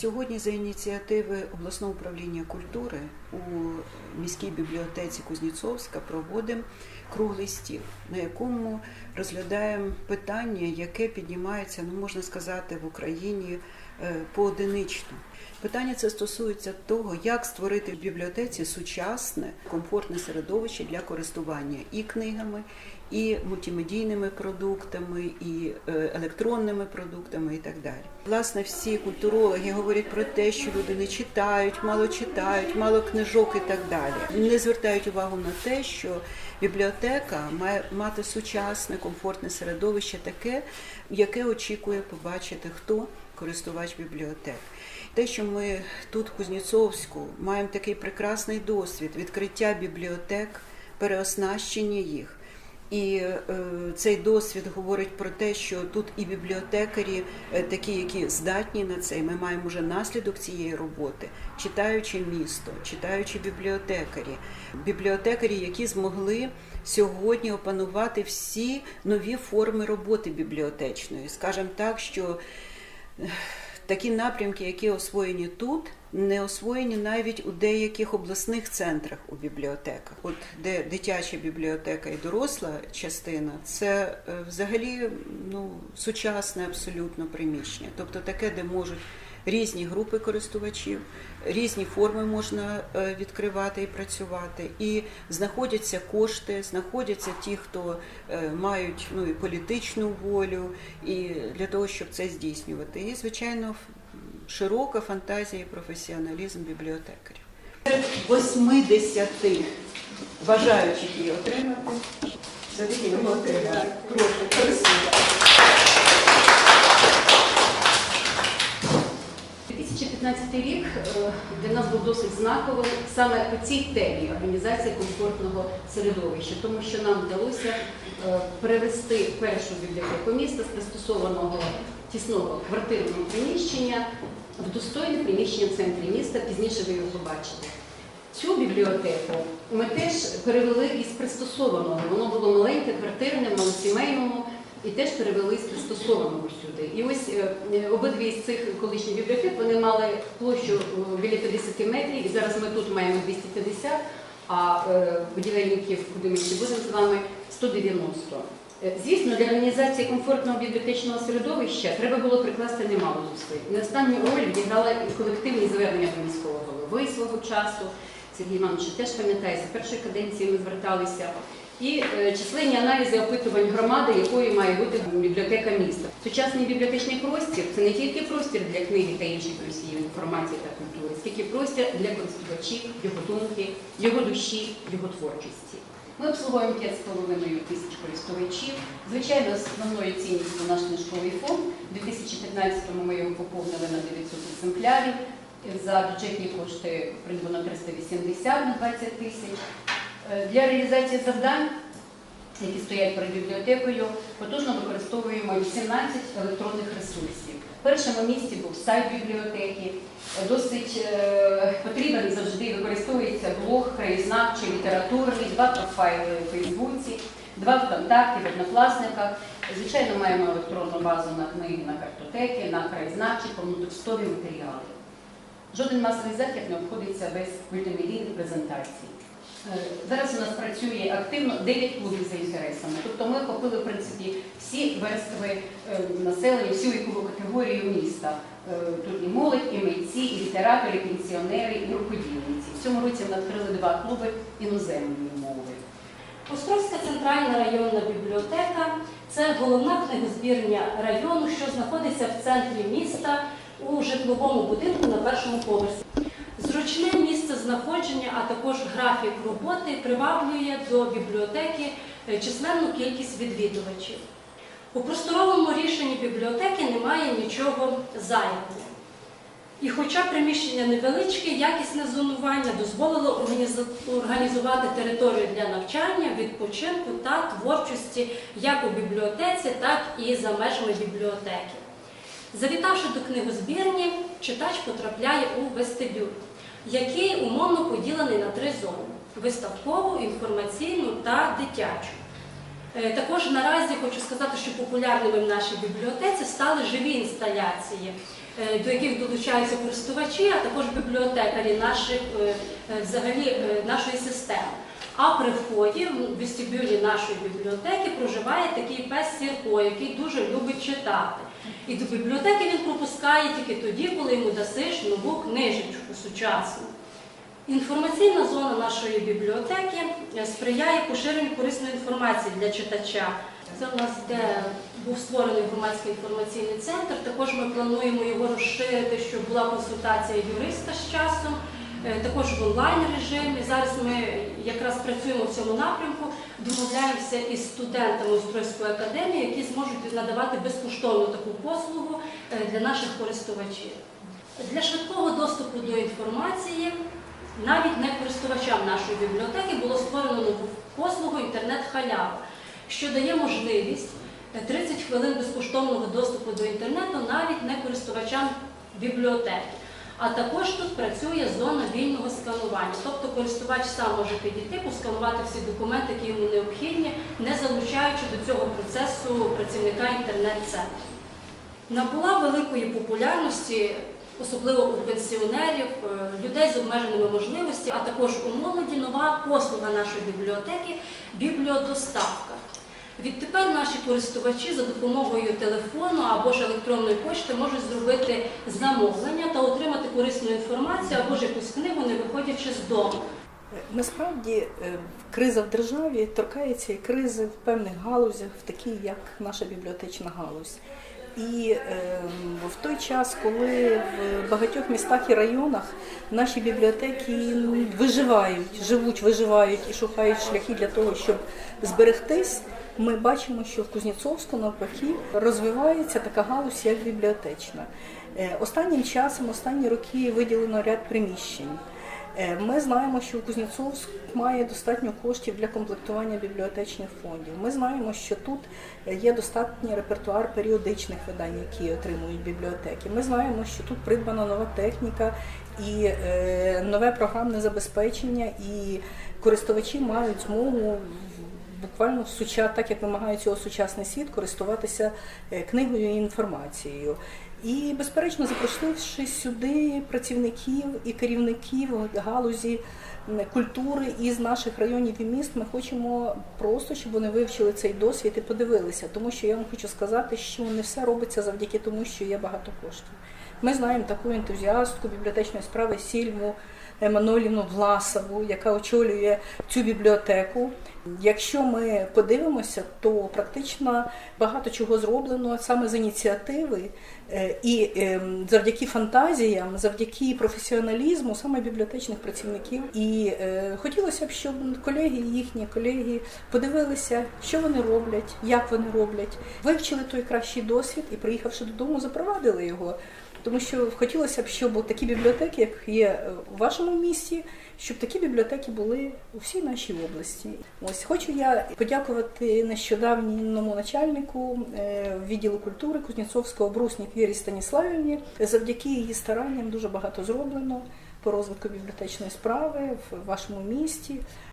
Сьогодні за ініціативи обласного управління культури у міській бібліотеці Кузнєцовська проводимо круглий стіл, на якому розглядаємо питання, яке піднімається, ну можна сказати, в Україні е, поодинично. Питання це стосується того, як створити в бібліотеці сучасне, комфортне середовище для користування і книгами, і мультимедійними продуктами, і е, електронними продуктами, і так далі. Власне, всі культурологи говорять про те, що люди не читають, мало читають, мало книжок і так далі. Не звертають увагу на те, що бібліотека має мати сучасне, комфортне середовище, таке, яке очікує побачити хто користувач бібліотек. Те, що ми тут, в Кузнєцовську, маємо такий прекрасний досвід відкриття бібліотек, переоснащення їх. І е, цей досвід говорить про те, що тут і бібліотекарі, е, такі, які здатні на це, і ми маємо вже наслідок цієї роботи, читаючи місто, читаючи бібліотекарі, бібліотекарі, які змогли сьогодні опанувати всі нові форми роботи бібліотечної. Скажемо так, що е, такі напрямки, які освоєні тут, не освоєні навіть у деяких обласних центрах у бібліотеках. От де дитяча бібліотека і доросла частина, це е, взагалі ну, сучасне абсолютно приміщення. Тобто таке, де можуть різні групи користувачів, різні форми можна е, відкривати і працювати. І знаходяться кошти, знаходяться ті, хто е, мають ну, і політичну волю, і для того, щоб це здійснювати. І, звичайно, широка фантазія і професіоналізм бібліотекарів. 80 бажаючих її отримати. Все-таки його отримали. Прошу, користуйтесь. 2015 рік е, для нас був досить знаковим саме по цій темі організації комфортного середовища, тому що нам вдалося е, перевести першу бібліотеку міста з пристосованого тісного квартирного приміщення в достойне приміщення в центрі міста. Пізніше ви його побачите. Цю бібліотеку ми теж перевели із пристосованого. Воно було маленьке, квартирне, малосімейному. І теж перевели з пристосованого сюди. І ось е, обидві з цих колишніх бібліотек вони мали площу е, біля 50 метрів, і зараз ми тут маємо 250, а е, будівельників, куди ми ще будемо з вами, 190. Е, Звісно, для організації комфортного бібліотечного середовища треба було прикласти немало зусиль. На останню роль відіграла і колективні звернення до міського голови свого часу. Сергій Іванович теж пам'ятає, за першої каденції ми зверталися. І е, численні аналізи опитувань громади, якою має бути бібліотека міста. Сучасний бібліотечний простір це не тільки простір для книги та інших носіїв інформації та культури, скільки простір для користувачів, його думки, його душі, його творчості. Ми обслуговуємо 5,5 тисяч користувачів. Звичайно, основною цінністю наш книжковий фонд. У 2015-му ми його поповнили на 900 екземплярів. За бюджетні кошти придбано 380 на 20 тисяч. Е, Для реалізації завдань, які стоять перед бібліотекою, потужно використовуємо 18 електронних ресурсів. В першому місці був сайт бібліотеки, досить е, потрібен завжди використовується блог, краєзнавчий, літературний, два профайли у Фейсбуці, два ВКонтакті, в однокласниках. Звичайно, маємо електронну базу на книги, на картотеки, на краєзнавчі, повнотекстові матеріали. Жоден масовий захід не обходиться без мультимедійних презентацій. Е, Зараз у нас працює активно 9 клубів за інтересами. Тобто ми охопили в принципі всі верстви е, населення, всю вікову категорію міста. Е, Тут і молодь, і митці, і літератори, і пенсіонери, і рукодільниці. В цьому році ми відкрили два клуби іноземної мови. Островська центральна районна бібліотека це головна книгозбірня району, що знаходиться в центрі міста у житловому будинку на першому поверсі. Зручне знаходження, а також графік роботи приваблює до бібліотеки е, численну кількість відвідувачів. У просторовому рішенні бібліотеки немає нічого зайвого. І хоча приміщення невеличке, якісне зонування дозволило організувати територію для навчання, відпочинку та творчості як у бібліотеці, так і за межами бібліотеки. Завітавши до книгозбірні, читач потрапляє у вестибюль, який умовно поділений на три зони: виставкову, інформаційну та дитячу. Е, Також наразі хочу сказати, що популярними в нашій бібліотеці стали живі інсталяції, е, до яких долучаються користувачі, а також бібліотекарі наших, е, взагалі, нашої системи. А при вході в вестибюлі нашої бібліотеки проживає такий пес Сірко, який дуже любить читати. І до бібліотеки він пропускає тільки тоді, коли йому дасиш нову книжечку сучасну. Інформаційна зона нашої бібліотеки е, сприяє поширенню корисної інформації для читача. Це у нас де був створений громадський інформаційний центр. Також ми плануємо його розширити, щоб була консультація юриста з часом, також в онлайн режимі. Зараз ми якраз працюємо в цьому напрямку, домовляємося із студентами Острозької академії, які зможуть надавати безкоштовну таку послугу е, для наших користувачів. Для швидкого доступу до інформації навіть не користувачам нашої бібліотеки було створено нову послугу інтернет-халява, що дає можливість е, 30 хвилин безкоштовного доступу до інтернету навіть не користувачам бібліотеки. А також тут працює зона вільного сканування, тобто користувач сам може підійти, посканувати всі документи, які йому необхідні, не залучаючи до цього процесу працівника інтернет-центру. Набула великої популярності, особливо у пенсіонерів, е, людей з обмеженими можливостями, а також у молоді нова послуга нашої бібліотеки бібліодоставка. Відтепер наші користувачі за допомогою телефону або ж електронної почти можуть зробити замовлення та отримати корисну інформацію або ж якусь книгу, не виходячи з дому. Насправді е, криза в державі торкається і кризи в певних галузях, в такій як наша бібліотечна галузь. І е, в той час, коли в багатьох містах і районах наші бібліотеки виживають, живуть, виживають і шукають шляхи для того, щоб зберегтись, ми бачимо, що в Кузнєцовську навпаки розвивається така галузь, як бібліотечна. Е, Останнім часом, останні роки виділено ряд приміщень. Е, Ми знаємо, що Кузнєцовськ має достатньо коштів для комплектування бібліотечних фондів. Ми знаємо, що тут є достатній репертуар періодичних видань, які отримують бібліотеки. Ми знаємо, що тут придбана нова техніка і е, нове програмне забезпечення, і користувачі мають змогу буквально суча, так як вимагає цього сучасний світ, користуватися е, книгою і інформацією. І, безперечно, запросивши сюди працівників і керівників галузі культури із наших районів і міст, ми хочемо просто, щоб вони вивчили цей досвід і подивилися. Тому що я вам хочу сказати, що не все робиться завдяки тому, що є багато коштів. Ми знаємо таку ентузіастку бібліотечної справи Сільму Еммануелівну Власову, яка очолює цю бібліотеку. Якщо ми подивимося, то практично багато чого зроблено саме з ініціативи е, і ем, завдяки фантазіям, завдяки професіоналізму саме бібліотечних працівників. І е, хотілося б, щоб колеги, їхні колеги подивилися, що вони роблять, як вони роблять, вивчили той кращий досвід і, приїхавши додому, запровадили його. Тому що хотілося б, щоб такі бібліотеки, як є е, у вашому місті, щоб такі бібліотеки були у всій нашій області. Ось хочу я подякувати нещодавньому начальнику е, відділу культури Кузнєцовського Бруснік Вірі Станіславівні. Завдяки її старанням дуже багато зроблено по розвитку бібліотечної справи в вашому місті.